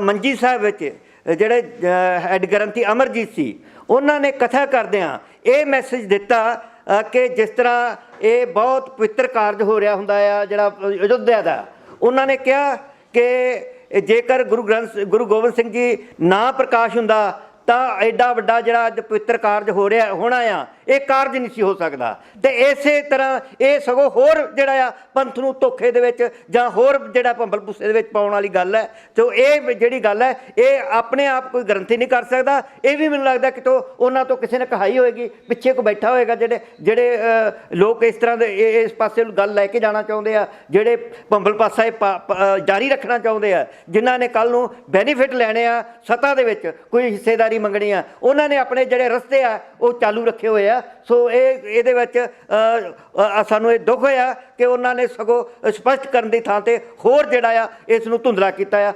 ਮੰਜੀ ਸਾਹਿਬ ਵਿੱਚ ਜਿਹੜੇ ਹੈਡ ਗ੍ਰੰਥੀ ਅਮਰਜੀਤ ਸੀ, ਉਹਨਾਂ ਨੇ ਕਥਾ ਕਰਦਿਆਂ ਇਹ ਮੈਸੇਜ ਦਿੱਤਾ ਕਿ ਜਿਸ ਤਰ੍ਹਾਂ ਇਹ ਬਹੁਤ ਪਵਿੱਤਰ ਕਾਰਜ ਹੋ ਰਿਹਾ ਹੁੰਦਾ ਆ, ਜਿਹੜਾ ਅਯੁੱਧਿਆ ਦਾ, ਉਹਨਾਂ ਨੇ ਕਿਹਾ ਕਿ ਜੇਕਰ ਗੁਰੂ ਗ੍ਰੰਥ, ਗੁਰੂ ਗੋਬਿੰਦ ਸਿੰਘ ਜੀ ਨਾ ਪ੍ਰਕਾਸ਼ ਹੁੰਦਾ, ਤਾਂ ਐਡਾ ਵੱਡਾ ਜਿਹੜਾ ਅੱਜ ਪਵਿੱਤਰ ਕਾਰਜ ਹੋ ਰਿਹਾ, ਹੋਣਾ ਆ ਇਹ ਕਾਰਜ ਨਹੀਂ ਸੀ ਹੋ ਸਕਦਾ। ਤੇ ਇਸੇ ਤਰ੍ਹਾਂ ਇਹ ਸਗੋਂ ਹੋਰ ਜਿਹੜਾ ਆ ਪੰਥ ਨੂੰ ਧੋਖੇ ਦੇ ਵਿੱਚ ਜਾਂ ਹੋਰ ਜਿਹੜਾ ਭੰਬਲ ਭੁੱਸੇ ਦੇ ਵਿੱਚ ਪਾਉਣ ਵਾਲੀ ਗੱਲ ਹੈ, ਤੇ ਇਹ ਜਿਹੜੀ ਗੱਲ ਹੈ, ਇਹ ਆਪਣੇ ਆਪ ਕੋਈ ਗਰੰਟੀ ਨਹੀਂ ਕਰ ਸਕਦਾ। ਇਹ ਵੀ ਮੈਨੂੰ ਲੱਗਦਾ ਕਿ ਤੋਂ ਉਹਨਾਂ ਤੋਂ ਕਿਸੇ ਨੇ ਕਹਾਈ ਹੋਏਗੀ, ਪਿੱਛੇ ਕੋ ਬੈਠਾ ਹੋਏਗਾ ਜਿਹੜੇ ਜਿਹੜੇ ਲੋਕ ਇਸ ਤਰ੍ਹਾਂ ਦੇ ਇਹ- ਇਸ ਪਾਸੇ ਨੂੰ ਗੱਲ ਲੈ ਕੇ ਜਾਣਾ ਚਾਹੁੰਦੇ ਆ, ਜਿਹੜੇ ਭੰਬਲ ਪਾਸਾ ਇਹ ਪਾ- ਜਾਰੀ ਰੱਖਣਾ ਚਾਹੁੰਦੇ ਆ, ਜਿਨ੍ਹਾਂ ਨੇ ਕੱਲ ਨੂੰ ਬੈਨੀਫਿਟ ਲੈਣੇ ਆ ਸਤਾ ਦੇ ਵਿੱਚ, ਕੋਈ ਹਿੱਸੇਦਾਰੀ ਮੰਗਣੀ ਆ, ਉਹਨਾਂ ਨੇ ਆਪਣੇ ਜਿਹੜੇ ਰਸਤੇ ਆ, ਉਹ ਚਾਲੂ ਰੱਖੇ ਹੋਏ ਆ। ਸੋ ਇਹ, ਇਹਦੇ ਵਿੱਚ ਸਾਨੂੰ ਇਹ ਦੁੱਖ ਹੋਇਆ ਕਿ ਉਹਨਾਂ ਨੇ ਸਗੋਂ ਸਪਸ਼ਟ ਕਰਨ ਦੀ ਥਾਂ ਤੇ ਹੋਰ ਜਿਹੜਾ ਆ, ਇਸ ਨੂੰ ਧੁੰਦਲਾ ਕੀਤਾ ਆ।